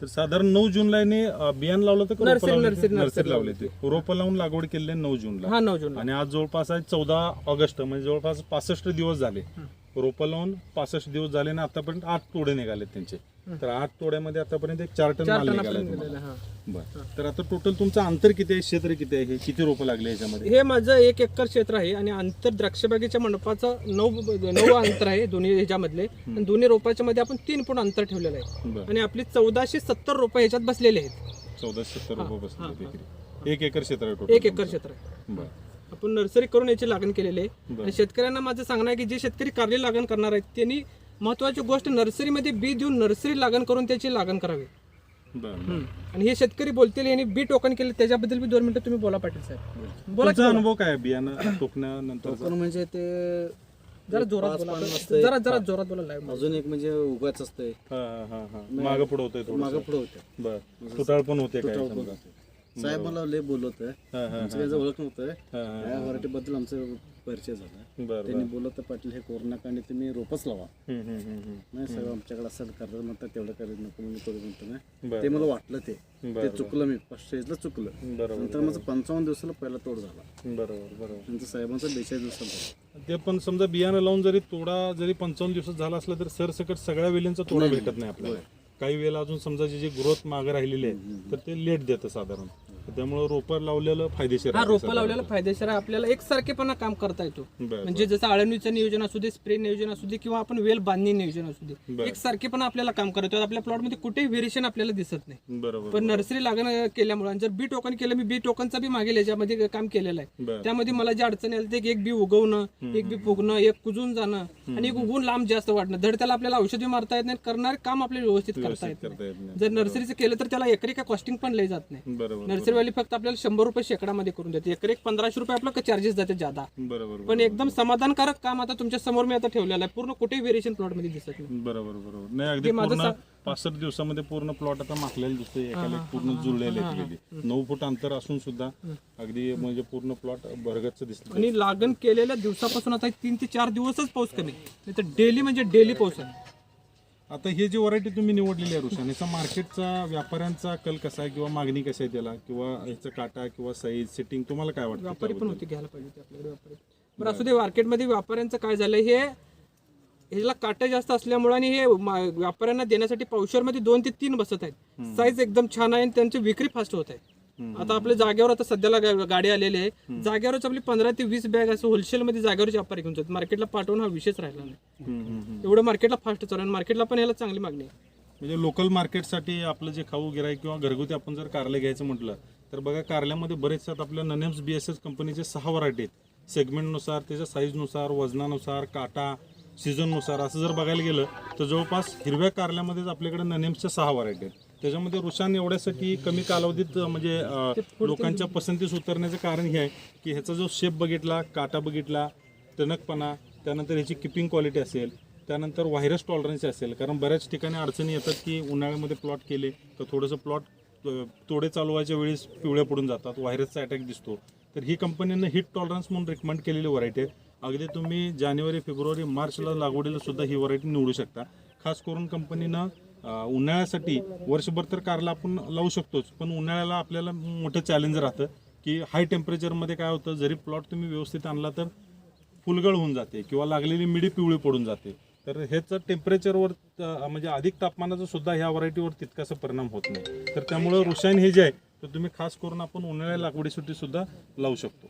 तर साधारण नऊ जूनला याने अं, बियाणं लावलं तर नर्सरी- रोपं लावले? नर्सरी- ते? नर्सरी नर्सरी लावले. ते. रोपं लावून लागवड केली आहे नऊ जूनला. हा नऊ जून आणि आज जवळपास आहे चौदा ऑगस्ट म्हणजे जवळपास पासष्ट दिवस झाले. रोपं लावून पासष्ट दिवस झाले आणि आतापर्यंत आठ तोडे निघाले त्यांचे. तर आठ तोड्यामध्ये आतापर्यंत एक चार टन माल निघाला हा. बरं. तर आता टोटल तुमचं अंतर किती आहे? क्षेत्र किती आहे? हे किती रोपं लागले याच्यामध्ये? हे माझं एक एकर क्षेत्र आहे आणि अंतर द्राक्षबागेच्या मंडपाचं नऊ नऊ अंतर आहे दोन्ही ह्याच्यामधले. आणि दोन्ही रोपाच्या मध्ये आपण तीन फूट अंतर ठेवलेलं आहे. बरं. आणि आपली चौदाशे सत्तर रोपं ह्याच्यात बसलेले आहेत. चौदाशे सत्तर रुपये बसले एक एकर क्षेत्र आहे टोटल एक एकर क्षेत्र आहे. बरं. आपण नर्सरी करून याची लागण केलेली आहे. बरं. आणि शेतकऱ्यांना माझं सांगणं आहे की जे शेतकरी कारली लागण करणार आहेत त्यांनी महत्वाची गोष्ट नर्सरीमध्ये बी देऊन नर्सरी लागण करून त्याची लागण करावी. बरं आणि हे शेतकरी बोलतील यांनी बी टोकन केले त्याच्याबद्दल बी दोन मिनिटं तुम्ही बोला पाटील साहेब. बोला की तुमचा बोला. अनुभव काय आहे बियाणं टोकण्यानंतर म्हणजे ते जरा जोरात पाच बोला. पान आपलं. असतंय. जरा जरा जोरात बोला लाईव्ह अजून एक म्हणजे उगाच असतंय. मागं पुढं होतंय थोडं मागं पुढे होते बर. तुटाळ पण होते काय तुटाळ पण समजा. होते. साहेब मला लय बोलत हा, हा, ओळख नव्हतं. हा, हा. या व्हरायटी बद्दल आमचं परिचय झाला. बरं त्यांनी बोलत पाटील हे कोरोना काळी तुम्ही रोपच लावा. हम्म, हम्म, हम्म, हम्म. नाही साहेब आमच्याकडे असं करतात म्हणतात तेवढं करीत नको म्हणून करू म्हणतो नाही बरं. ते मला वाटलं ते. बरं, ते चुकलं मी. फर्स्ट स्टेजला चुकलं. बरोबर नंतर माझं पंचावन्न दिवसाला पहिला तोड झाला. बरोबर बरोबर. नंतर साहेबांचा बेचाळीस दिवसाला ते पण समजा बियाणं लावून जरी तोडा जरी पंचावन्न दिवसात झाला असला तरी सरसकट सगळ्या वेळेंचा तोडा भेटत नाही आपल्याला. काही वेळेला अजून समजा जे जे ग्रोथ मागे राहिलेले आहे तर ते लेट देतं साधारण. त्यामुळे रोपर लावलेलं फायदेशीर हा आहे रोपं लावलेलं फायदेशीर आहे. आपल्याला एकसारखेपणा काम करता येतो. बरं, म्हणजे जसं आळणीचं नियोजन असू दे स्प्रे नियोजन असू दे किंवा आपण वेल बांधणी नियोजन असू बरं. दे एकसारखेपणा आपल्याला काम करतो आपल्या प्लॉटमध्ये कुठेही व्हेरिएशन आपल्याला दिसत नाही. बरोबर पण नर्सरी लागण केल्यामुळे आणि जर बी टोकन केलं मी बी टोकनचा बी मागेल याच्यामध्ये काम केलेलं आहे. बरं. त्यामध्ये मला जे अडचणी आली ते एक बी उगवणं एक बी फुगणं एक कुजून जाणं आणि एक उगवून लांब जास्त वाढणं. धड त्याला आपल्याला औषधी मारता येत नाही करणारे काम आपल्याला व्यवस्थित करता येत करता येत नाही. जर नर्सरीचं केलं तर त्याला एकरी काय कॉस्टिंग पण लई जात नाही. बरोबर नर्सरीवाली फक्त आपल्याला शंभर रुपये शेकडामध्ये करून देते. एकरी एक पंधराशे रुपये आपलं चार्जेस जाते जादा बरोबर पण एकदम समाधानकारक काम आता तुमच्यासमोर मी आता ठेवलेलं आहे. पूर्ण कुठेही व्हेरिएशन प्लॉटमध्ये दिसत नाही. बरोबर बरोबर. नाही अगदी पूर्ण पासष्ट दिवसामध्ये पूर्ण प्लॉट आता माखलेलं दिसतोय. एकाला एक पूर्ण जुळलेले आहेत वेली. नऊ फूट अंतर असून सुद्धा अगदी म्हणजे पूर्ण प्लॉट भरगतच दिसत आणि लागण केलेल्या दिवसापासून आता तीन ते चार दिवसच पाऊस कमी. नाही तर डेली म्हणजे डेली पाऊस आहे. आता हे जी व्हरायटी तुम्ही निवडलेली आहे रुशान याचा मार्केटचा व्यापाऱ्यांचा कल कसा आहे किंवा मागणी कशी आहे त्याला? किंवा ह्याचा काटा किंवा साईज सेटिंग तुम्हाला काय वाटतं व्यापारी पण होते घ्यायला पाहिजे होते आपल्याकडे व्यापारी. बरं असू दे मार्केटमध्ये व्यापाऱ्यांचं काय झालं हे ह्याला काटा जास्त असल्यामुळे आणि हे मा- व्यापाऱ्यांना देण्यासाठी पावशरमध्ये दोन ते तीन बसत आहेत. साईज एकदम छान आहे आणि त्यांची विक्री फास्ट होत आहे. आता आपल्या जागेवर आता सध्याला गाडी आलेली आहे. जागेवरच आपली पंधरा ते वीस बॅग असं होलसेलमध्ये जागेवरच व्यापारी घेऊन जातात. मार्केटला पाठवून हा विषयच राहिला नाही. एवढं मार्केटला फास्ट चालू मार्केटला पण याला चांगली मागणी आहे. म्हणजे लोकल मार्केटसाठी आपलं जे खाऊ गिराय किंवा घरगुती आपण जर कारले घ्यायचं म्हटलं तर बघा कारल्यामध्ये बरेचसे आपल्या ननेम्स बी एस एस कंपनीचे सहा व्हरायटी आहेत. सेगमेंटनुसार त्याच्या साईजनुसार वजनानुसार काटा सीझननुसार असं जर बघायला गेलं तर जवळपास हिरव्या कारल्यामध्येच आपल्याकडे ननेम्सच्या सहा व्हरायटी आहेत. त्याच्यामध्ये रुशान एवढ्यासाठी कमी कालावधीत म्हणजे लोकांच्या पसंतीस उतरण्याचं कारण हे आहे की ह्याचा जो शेप बघितला काटा बघितला टणकपणा त्यानंतर ह्याची किपिंग क्वालिटी असेल त्यानंतर व्हायरस टॉलरन्स असेल. कारण बऱ्याच ठिकाणी अडचणी येतात की उन्हाळ्यामध्ये प्लॉट केले तर थोडंसं प्लॉट तोडे चालवायच्या वेळेस पिवळ्या पडून जातात व्हायरसचा अटॅक दिसतो. तर ही कंपनीनं हिट टॉलरन्स म्हणून रिकमेंड केलेली व्हरायटी आहे. अगदी तुम्ही जानेवारी फेब्रुवारी मार्चला लागवडीला सुद्धा ही व्हरायटी निवडू शकता. खास करून कंपनीनं उन्हाळ्यासाठी वर्षभर तर कारला आपण लावू शकतोच पण उन्हाळ्याला आपल्याला मोठं चॅलेंज राहतं की हाय टेम्परेचरमध्ये काय होतं जरी प्लॉट तुम्ही व्यवस्थित आणला तर फुलगळ होऊन जाते किंवा लागलेली मिडी पिवळी पडून जाते. तर ह्याचं टेम्परेचरवर म्हणजे अधिक तापमानाचा सुद्धा ह्या व्हरायटीवर तितकासा परिणाम होत नाही. तर त्यामुळं रुशाईन हे जे आहे तर तुम्ही खास करून आपण उन्हाळ्या लागवडीसाठी सुद्धा लावू शकतो.